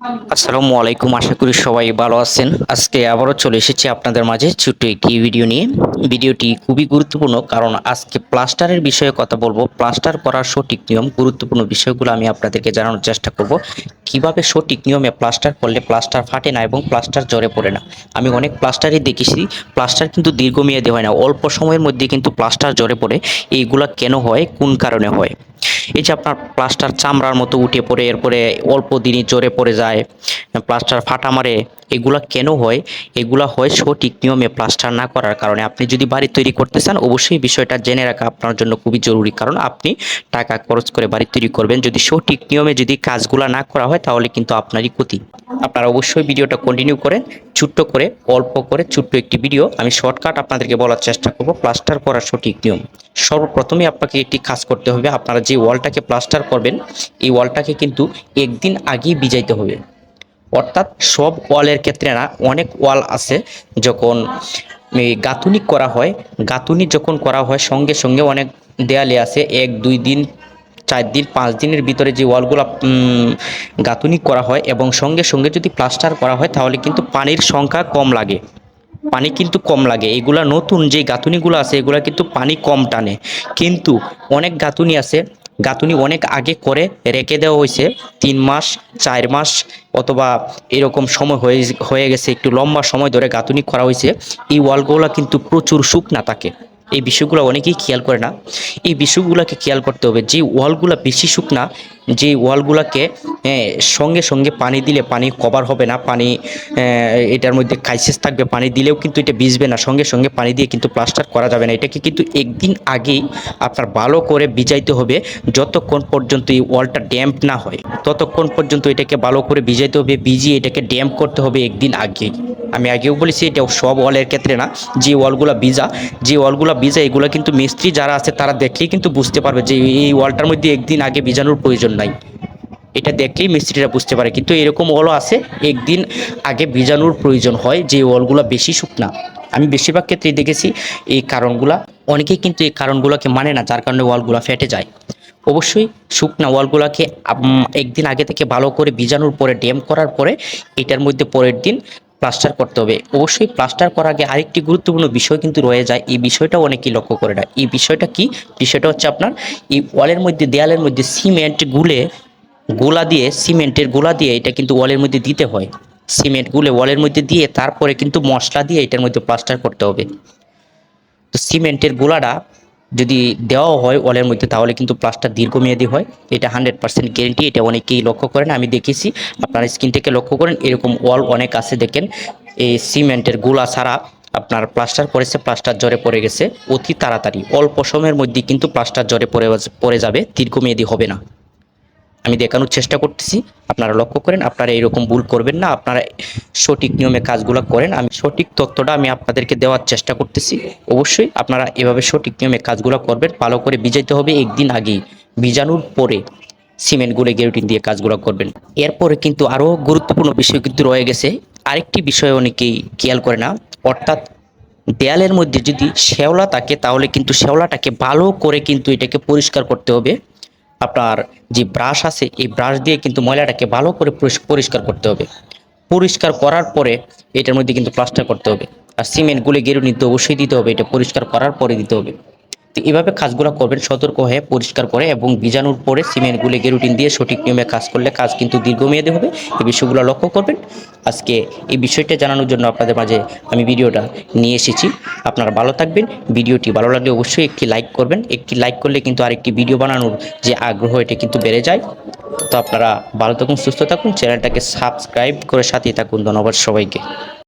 আসসালামু আলাইকুম, আশা করি সবাই ভালো আছেন। আজকে আবারও চলে এসেছি আপনাদের মাঝে ছোট্ট একটি ভিডিও নিয়ে। ভিডিওটি খুবই গুরুত্বপূর্ণ কারণ আজকে প্লাস্টারের বিষয়ে কথা বলব। প্লাস্টার করার সঠিক নিয়ম, গুরুত্বপূর্ণ বিষয়গুলো আমি আপনাদেরকে জানানোর চেষ্টা করব। কীভাবে সঠিক নিয়মে প্লাস্টার করলে প্লাস্টার ফাটে না এবং প্লাস্টার জ্বরে পড়ে না? আমি অনেক প্লাস্টারই দেখেছি, প্লাস্টার কিন্তু দীর্ঘমেয়াদী হয় না। অল্প সময়ের মধ্যে কিন্তু প্লাস্টার জ্বরে পড়ে। এইগুলা কেন হয়? কোন কারণে হয়? এই যে আপনার প্লাস্টার চামড়ার মতো উঠে পড়ে, এরপরে অল্প দিনই জোরে পড়ে যায়, প্লাস্টার ফাটা মারে, এগুলা কেন হয়? এগুলা হয় সঠিক নিয়মে প্লাস্টার না করার কারণে। আপনি যদি বাড়ি তৈরি করতে চান, অবশ্যই বিষয়টা জেনে রাখা আপনার জন্য খুবই জরুরি। কারণ আপনি টাকা খরচ করে বাড়ি তৈরি করবেন। যদি সঠিক নিয়মে যদি কাজগুলা না করা হয়, তাহলে কিন্তু আপনারই ক্ষতি। আপনারা অবশ্যই ভিডিওটা কন্টিনিউ করেন, ছোট্ট করে, অল্প করে, ছোট্ট একটি ভিডিও। আমি শর্টকাট আপনাদেরকে বলার চেষ্টা করব প্লাস্টার করার সঠিক নিয়ম। সর্বপ্রথমে আপনাকে একটি কাজ করতে হবে, আপনারা যে ওয়ালটাকে প্লাস্টার করবেন, এই ওয়ালটাকে কিন্তু একদিন আগেই ভিজাইতে হবে। অর্থাৎ সব ওয়ালের ক্ষেত্রে না, অনেক ওয়াল আছে, যখন গাঁথুনি করা হয়, গাঁথুনি যখন করা হয়, সঙ্গে সঙ্গে অনেক দেয়ালে আছে, এক, দুই দিন চার দিন, পাঁচ দিনের ভিতরে যে ওয়ালগুলো গাঁথুনি করা হয় এবং সঙ্গে সঙ্গে যদি প্লাস্টার করা হয় তাহলে কিন্তু পানির সংখ্যা কম লাগে। পানি কিন্তু কম লাগে। এগুলা নতুন যে গাঁথুনিগুলো আছে, এগুলা কিন্তু পানি কম টানে। কিন্তু অনেক গাঁথুনি আছে, গাঁথুনি অনেক আগে করে রেখে দেওয়া হয়েছে। তিন মাস, চার মাস অথবা এরকম সময় হয়ে হয়ে গেছে, একটু লম্বা সময় ধরে গাঁথুনি করা হয়েছে। এই ওয়ালগুলো কিন্তু প্রচুর শুকনা থাকে। এই বিষয়গুলো অনেকেই খেয়াল করে না। এই বিষয়গুলোকে খেয়াল করতে হবে যে ওয়ালগুলো বেশি শুকনা, যে ওয়ালগুলোকে সঙ্গে সঙ্গে পানি দিলে পানি কভার হবে না, পানি এটার মধ্যে কাইসেস থাকবে, পানি দিলেও কিন্তু এটা ভিজবে না, সঙ্গে সঙ্গে পানি দিয়ে কিন্তু প্লাস্টার করা যাবে না। এটাকে কিন্তু একদিন আগেই আপনার ভালো করে ভিজাইতে হবে, যতক্ষণ পর্যন্ত এই ওয়ালটা ড্যাম্প না হয়। ততক্ষণ পর্যন্ত এটাকে ভালো করে ভিজাইতে হবে, ভিজিয়ে এটাকে ড্যাম্প করতে হবে একদিন আগেই। আমি আগেও বলেছি এটা সব ওয়ালের ক্ষেত্রে না, যে ওয়ালগুলো ভিজা, যে ওয়ালগুলো ভিজা, এগুলো কিন্তু মিস্ত্রি যারা আছে তারা দেখলেই কিন্তু বুঝতে পারবে যে এই ওয়ালটার মধ্যে একদিন আগে ভিজানোর প্রয়োজন নাই। এটা দেখলেই মিস্ত্রিরা বুঝতে পারে। কিন্তু এরকম ওয়ালও আছে, একদিন আগে ভিজানোর প্রয়োজন হয় যে ওয়ালগুলো বেশি শুকনা। আমি বেশিরভাগ ক্ষেত্রেই দেখেছি এই কারণগুলা। অনেকেই কিন্তু এই কারণগুলোকে মানে না, যার কারণে ওয়ালগুলো ফেটে যায়। অবশ্যই শুকনা ওয়ালগুলোকে একদিন আগে থেকে ভালো করে ভিজানোর পরে, ড্যাম করার পরে, এটার মধ্যে পরের দিন প্লাস্টার করতে হবে। অবশ্যই প্লাস্টার করার আগে আরেকটি গুরুত্বপূর্ণ বিষয় কিন্তু রয়ে যায়। এই বিষয়টা অনেকেই লক্ষ্য করে না। এই বিষয়টা কি? বিষয়টা হচ্ছে আপনার, এই ওয়ালের মধ্যে, দেয়ালের মধ্যে সিমেন্ট গুলে গোলা দিয়ে সিমেন্টের গোলা দিয়ে এটা কিন্তু ওয়ালের মধ্যে দিতে হয়। সিমেন্ট গুলে ওয়ালের মধ্যে দিয়ে তারপরে কিন্তু মশলা দিয়ে এটার মধ্যে প্লাস্টার করতে হবে। তো সিমেন্টের গোলাটা যদি দেওয়া হয় ওয়ালের মধ্যে, তাহলে কিন্তু প্লাস্টার দীর্ঘমেয়াদী হয়। এটা হান্ড্রেড পার্সেন্ট গ্যারেন্টি এটা অনেকেই লক্ষ্য করেন, আমি দেখেছি আপনার স্ক্রিন থেকে লক্ষ্য করেন, এরকম ওয়াল অনেক আছে, দেখেন। এই সিমেন্টের গোলা ছাড়া আপনার প্লাস্টার পড়েছে, প্লাস্টার জ্বরে পড়ে গেছে। অতি তাড়াতাড়ি, অল্প সময়ের মধ্যে কিন্তু প্লাস্টার জ্বরে পড়ে পড়ে যাবে, দীর্ঘমেয়াদী হবে না। আমি দেখানোর চেষ্টা করতেছি। আপনারা লক্ষ্য করেন, আপনারা এরকম ভুল করবেন না, আপনারা সঠিক নিয়মে কাজগুলো করেন। আমি সঠিক তথ্যটা আমি আপনাদেরকে দেওয়ার চেষ্টা করতেছি। অবশ্যই আপনারা এভাবে সঠিক নিয়মে কাজগুলো করবেন, ভালো করে ভিজাইতে হবে একদিন আগেই। ভিজানোর পরে সিমেন্ট গুলে গেরুটিন দিয়ে কাজগুলো করবেন। এরপরে কিন্তু আরও গুরুত্বপূর্ণ বিষয় কিন্তু রয়ে গেছে। আরেকটি বিষয় অনেকেই খেয়াল করে না, অর্থাৎ দেয়ালের মধ্যে যদি শ্যাওলা থাকে, তাহলে কিন্তু শ্যাওলাটাকে ভালো করে কিন্তু এটাকে পরিষ্কার করতে হবে। আপনার যে ব্রাশ আছে, এই ব্রাশ দিয়ে কিন্তু ময়লাটাকে ভালো করে পরিষ্কার করতে হবে। পরিষ্কার করার পরে এটার মধ্যে কিন্তু প্লাস্টার করতে হবে। আর সিমেন্ট গুলে গেরুনি নিতে অবশ্যই দিতে হবে, এটা পরিষ্কার করার পরে দিতে হবে। তো এভাবে কাজগুলো করবেন, সতর্ক হয়ে, পরিষ্কার করে এবং বীজাণুর পরে সিমেন্ট গুলে গেরুটিন দিয়ে সঠিক নিয়মে কাজ করলে কাজ কিন্তু দীর্ঘমেয়াদী হবে। এই বিষয়গুলো লক্ষ্য করবেন। আজকে এই বিষয়টা জানানোর জন্য আপনাদের মাঝে আমি ভিডিওটা নিয়ে এসেছি। আপনারা ভালো থাকবেন। ভিডিওটি ভালো লাগলে অবশ্যই একটি লাইক করবেন। একটি লাইক করলে কিন্তু আরেকটি ভিডিও বানানোর যে আগ্রহ, এটা কিন্তু বেড়ে যায়। তো আপনারা ভালো থাকুন, সুস্থ থাকুন। চ্যানেলটাকে সাবস্ক্রাইব করে সাথেই থাকুন। ধন্যবাদ সবাইকে।